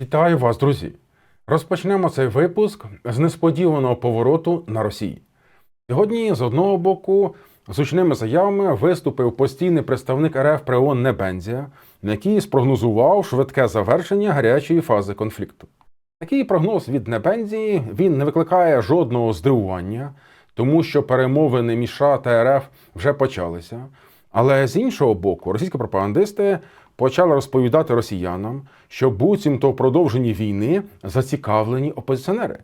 Вітаю вас, друзі! Розпочнемо цей випуск з несподіваного повороту на Росії. Сьогодні, з одного боку, з гучними заявами виступив постійний представник РФ при ООН Небензія, який спрогнозував швидке завершення гарячої фази конфлікту. Такий прогноз від Небензії він не викликає жодного здивування, тому що перемовини між США та РФ вже почалися. Але з іншого боку, російські пропагандисти почали розповідати росіянам, що буцімто в продовженні війни зацікавлені опозиціонери.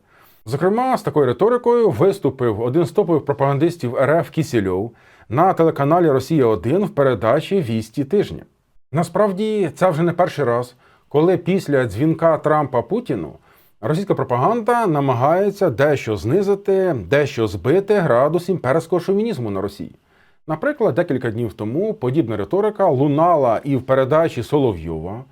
Зокрема, з такою риторикою виступив один з топових пропагандистів РФ Кісільов на телеканалі Росія 1 в передачі Вісті тижня. Насправді, це вже не перший раз, коли після дзвінка Трампа Путіну російська пропаганда намагається дещо знизити, дещо збити градус імперського шовінізму на Росії. Наприклад, декілька днів тому подібна риторика лунала і в передачі Соловйова,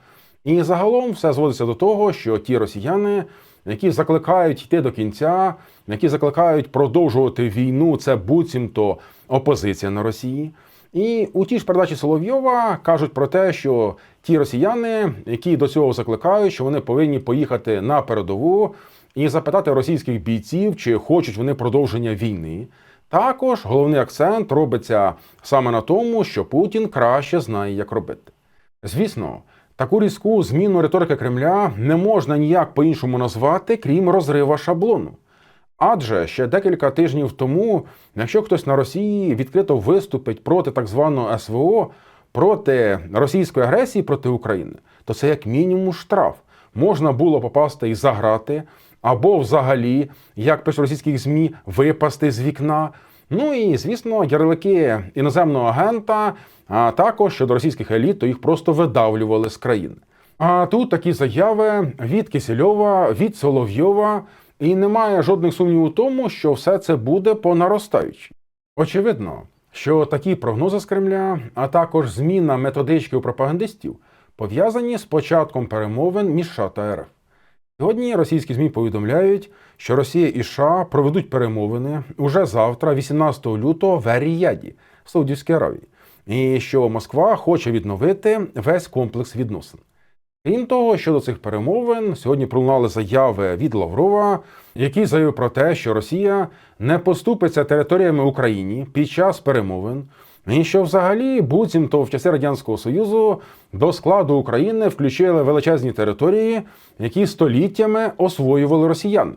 і загалом все зводиться до того, що ті росіяни, які закликають йти до кінця, які закликають продовжувати війну, це буцімто опозиція на Росії. І у тій ж передачі Соловйова кажуть про те, що ті росіяни, які до цього закликають, що вони повинні поїхати на передову і запитати російських бійців, чи хочуть вони продовження війни. Також головний акцент робиться саме на тому, що Путін краще знає, як робити. Звісно, таку різку зміну риторики Кремля не можна ніяк по-іншому назвати, крім розрива шаблону. Адже ще декілька тижнів тому, якщо хтось на Росії відкрито виступить проти так званого СВО, проти російської агресії проти України, то це як мінімум штраф. Можна було попасти і заграти, або взагалі, як пише російських ЗМІ, випасти з вікна. Ну і звісно, ярлики іноземного агента, а також щодо російських еліт, то їх просто видавлювали з країни. А тут такі заяви від Кисельова, від Соловйова, і немає жодних сумнівів у тому, що все це буде по наростаючій. Очевидно, що такі прогнози з Кремля, а також зміна методички у пропагандистів пов'язані з початком перемовин між США та РФ. Сьогодні російські ЗМІ повідомляють, що Росія і США проведуть перемовини уже завтра, 18 лютого, в Ер-Ріяді, в Саудівській Аравії, і що Москва хоче відновити весь комплекс відносин. Крім того, щодо цих перемовин, сьогодні пролунали заяви від Лаврова, який заявив про те, що Росія не поступиться територіями Україні під час перемовин, і що взагалі буцімто в часи Радянського Союзу до складу України включили величезні території, які століттями освоювали росіяни.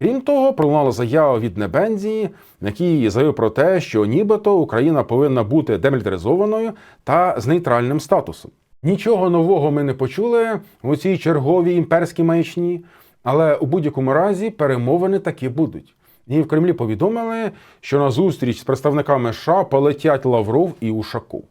Крім того, пролунала заява від Небензії, який заявив про те, що нібито Україна повинна бути демілітаризованою та з нейтральним статусом. Нічого нового ми не почули у цій черговій імперській маячні, але у будь-якому разі перемовини таки будуть. І в Кремлі повідомили, що на зустріч з представниками США полетять Лавров і Ушаков.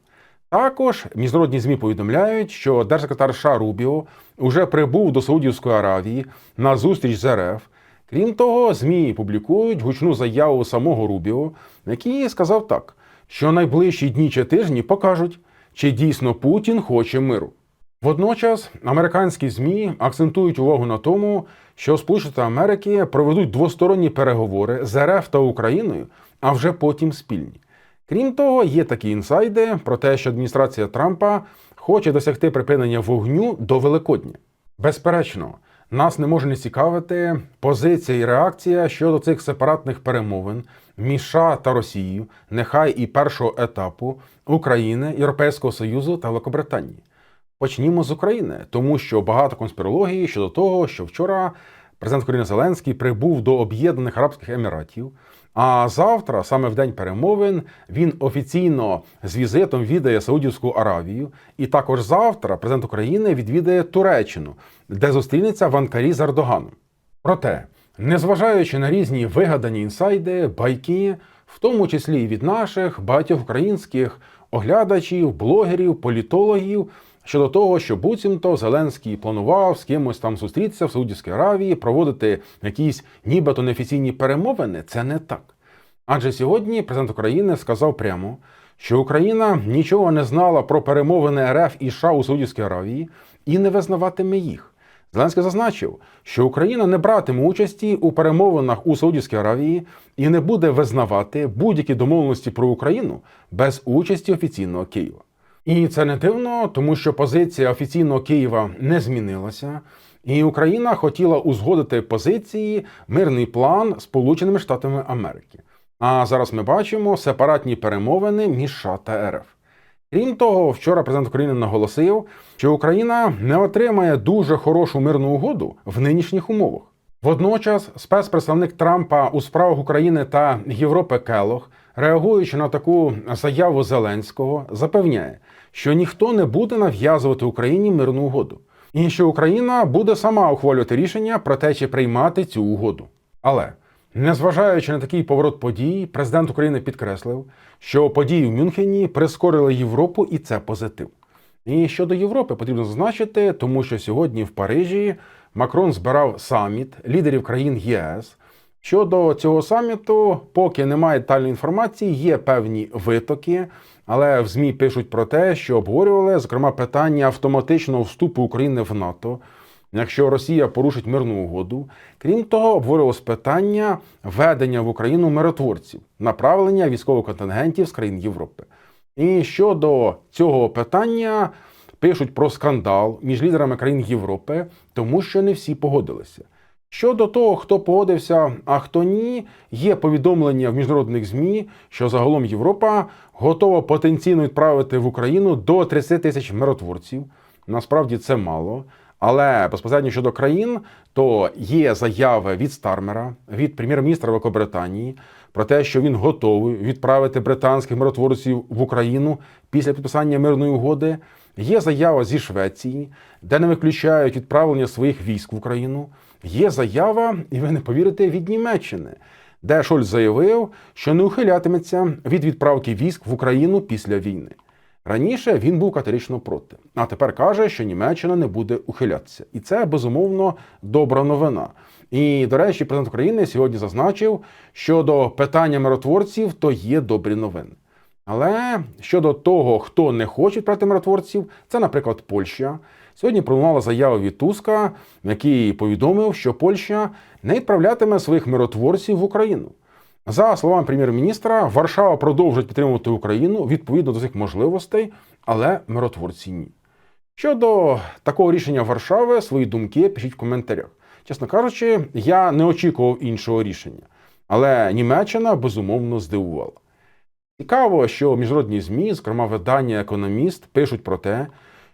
Також міжнародні ЗМІ повідомляють, що держсекретар США Рубіо вже прибув до Саудівської Аравії на зустріч з РФ. Крім того, ЗМІ публікують гучну заяву самого Рубіо, який сказав так, що найближчі дні чи тижні покажуть, чи дійсно Путін хоче миру. Водночас американські ЗМІ акцентують увагу на тому, що Сполучені Америки проведуть двосторонні переговори з РФ та Україною, а вже потім спільні. Крім того, є такі інсайди про те, що адміністрація Трампа хоче досягти припинення вогню до Великодня. Безперечно, нас не може не цікавити позиція і реакція щодо цих сепаратних перемовин між США та Росією, нехай і першого етапу України, Європейського Союзу та Великобританії. Почнімо з України, тому що багато конспірології щодо того, що вчора президент України Зеленський прибув до Об'єднаних Арабських Еміратів. А завтра, саме в день перемовин, він офіційно з візитом відає Саудівську Аравію. І також завтра президент України відвідає Туреччину, де зустрінеться в Анкарі з Ердоганом. Проте, незважаючи на різні вигадані інсайди, байки, в тому числі і від наших багатьох українських оглядачів, блогерів, політологів. Щодо того, що буцімто Зеленський планував з кимось там зустрітися в Саудівській Аравії, проводити якісь нібито неофіційні перемовини, це не так. Адже сьогодні президент України сказав прямо, що Україна нічого не знала про перемовини РФ і США у Саудівській Аравії і не визнаватиме їх. Зеленський зазначив, що Україна не братиме участі у перемовинах у Саудівській Аравії і не буде визнавати будь-які домовленості про Україну без участі офіційного Києва. І це не дивно, тому що позиція офіційного Києва не змінилася. І Україна хотіла узгодити позиції мирний план Сполученими Штатами Америки. А зараз ми бачимо сепаратні перемовини між США та РФ. Крім того, вчора президент України наголосив, що Україна не отримає дуже хорошу мирну угоду в нинішніх умовах. Водночас, спецпредставник Трампа у справах України та Європи Келох, реагуючи на таку заяву Зеленського, запевняє, що ніхто не буде нав'язувати Україні мирну угоду, і що Україна буде сама ухвалювати рішення про те, чи приймати цю угоду. Але незважаючи на такий поворот подій, президент України підкреслив, що події в Мюнхені прискорили Європу, і це позитив. І щодо Європи потрібно зазначити, тому що сьогодні в Парижі Макрон збирав саміт лідерів країн ЄС. Щодо цього саміту, поки немає детальної інформації, є певні витоки, але в ЗМІ пишуть про те, що обговорювали зокрема питання автоматичного вступу України в НАТО, якщо Росія порушить мирну угоду. Крім того, обговорювалось питання введення в Україну миротворців, направлення військових контингентів з країн Європи. І щодо цього питання пишуть про скандал між лідерами країн Європи, тому що не всі погодилися. Щодо того, хто погодився, а хто ні, є повідомлення в міжнародних ЗМІ, що загалом Європа готова потенційно відправити в Україну до 30 тисяч миротворців. Насправді це мало. Але безпосередньо щодо країн, то є заяви від Стармера, від прем'єр-міністра Великобританії про те, що він готовий відправити британських миротворців в Україну після підписання мирної угоди. Є заява зі Швеції, де не виключають відправлення своїх військ в Україну. Є заява, і ви не повірите, від Німеччини, де Шольц заявив, що не ухилятиметься від відправки військ в Україну після війни. Раніше він був категорично проти, а тепер каже, що Німеччина не буде ухилятися, і це безумовно добра новина. І до речі, президент України сьогодні зазначив, що до питання миротворців то є добрі новини. Але щодо того, хто не хоче відправити миротворців, це, наприклад, Польща. Сьогодні пролунала заява від Туска, який повідомив, що Польща не відправлятиме своїх миротворців в Україну. За словами прем'єр-міністра, Варшава продовжить підтримувати Україну відповідно до цих можливостей, але миротворці ні. Щодо такого рішення Варшави, свої думки пишіть в коментарях. Чесно кажучи, я не очікував іншого рішення, але Німеччина безумовно здивувала. Цікаво, що міжнародні ЗМІ, зокрема видання Економіст, пишуть про те,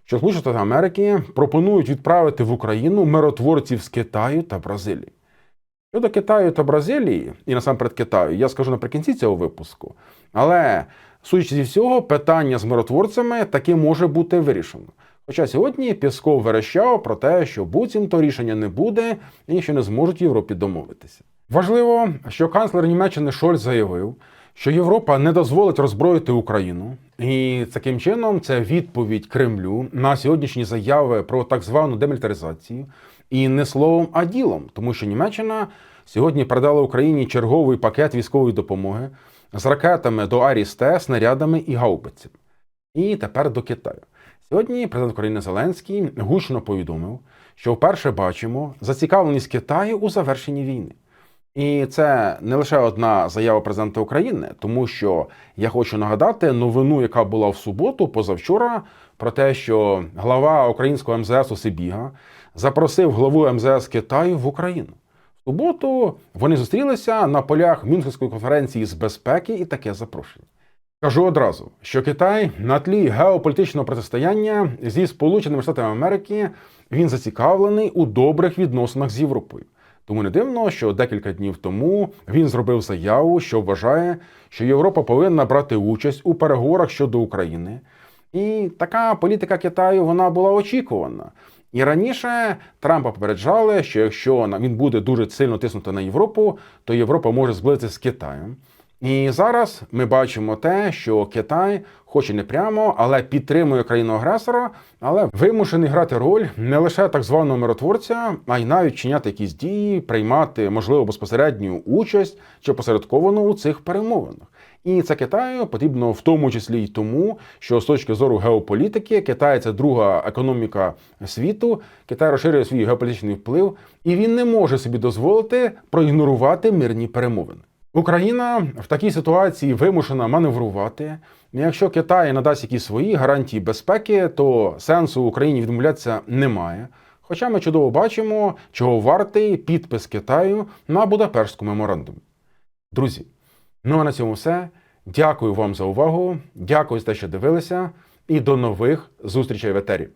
що Сполучені Штати Америки пропонують відправити в Україну миротворців з Китаю та Бразилії. Щодо Китаю та Бразилії, і насамперед Китаю, я скажу наприкінці цього випуску. Але, судячи зі всього, питання з миротворцями таки може бути вирішено. Хоча сьогодні Пісков верещав про те, що буцімто рішення не буде і що не зможуть в Європі домовитися. Важливо, що канцлер Німеччини Шольц заявив, що Європа не дозволить роззброїти Україну, і таким чином це відповідь Кремлю на сьогоднішні заяви про так звану демілітаризацію. І не словом, а ділом, тому що Німеччина сьогодні передала Україні черговий пакет військової допомоги з ракетами до Арісте, снарядами і гаубицями. І тепер до Китаю. Сьогодні президент України Зеленський гучно повідомив, що вперше бачимо зацікавленість Китаю у завершенні війни. І це не лише одна заява президента України, тому що я хочу нагадати новину, яка була в суботу, позавчора, про те, що глава українського МЗС Сибіга запросив главу МЗС Китаю в Україну. В суботу вони зустрілися на полях Мюнхенської конференції з безпеки і таке запрошення. Кажу одразу, що Китай на тлі геополітичного протистояння зі Сполученими Штатами Америки він зацікавлений у добрих відносинах з Європою. Тому не дивно, що декілька днів тому він зробив заяву, що вважає, що Європа повинна брати участь у переговорах щодо України. І така політика Китаю вона була очікувана. І раніше Трампа попереджали, що якщо він буде дуже сильно тиснути на Європу, то Європа може зблизитися з Китаєм. І зараз ми бачимо те, що Китай, хоч і не прямо, але підтримує країну агресора, але вимушений грати роль не лише так званого миротворця, а й навіть чиняти якісь дії, приймати можливо безпосередню участь чи посередковано у цих перемовинах. І це Китаю потрібно в тому числі й тому, що з точки зору геополітики Китай це друга економіка світу. Китай розширює свій геополітичний вплив, і він не може собі дозволити проігнорувати мирні перемовини. Україна в такій ситуації вимушена маневрувати. Якщо Китай надасть якісь свої гарантії безпеки, то сенсу Україні відмовлятися немає. Хоча ми чудово бачимо, чого вартий підпис Китаю на Будапештському меморандумі. Друзі, ну а на цьому все. Дякую вам за увагу. Дякую за те, що дивилися, і до нових зустрічей в етері.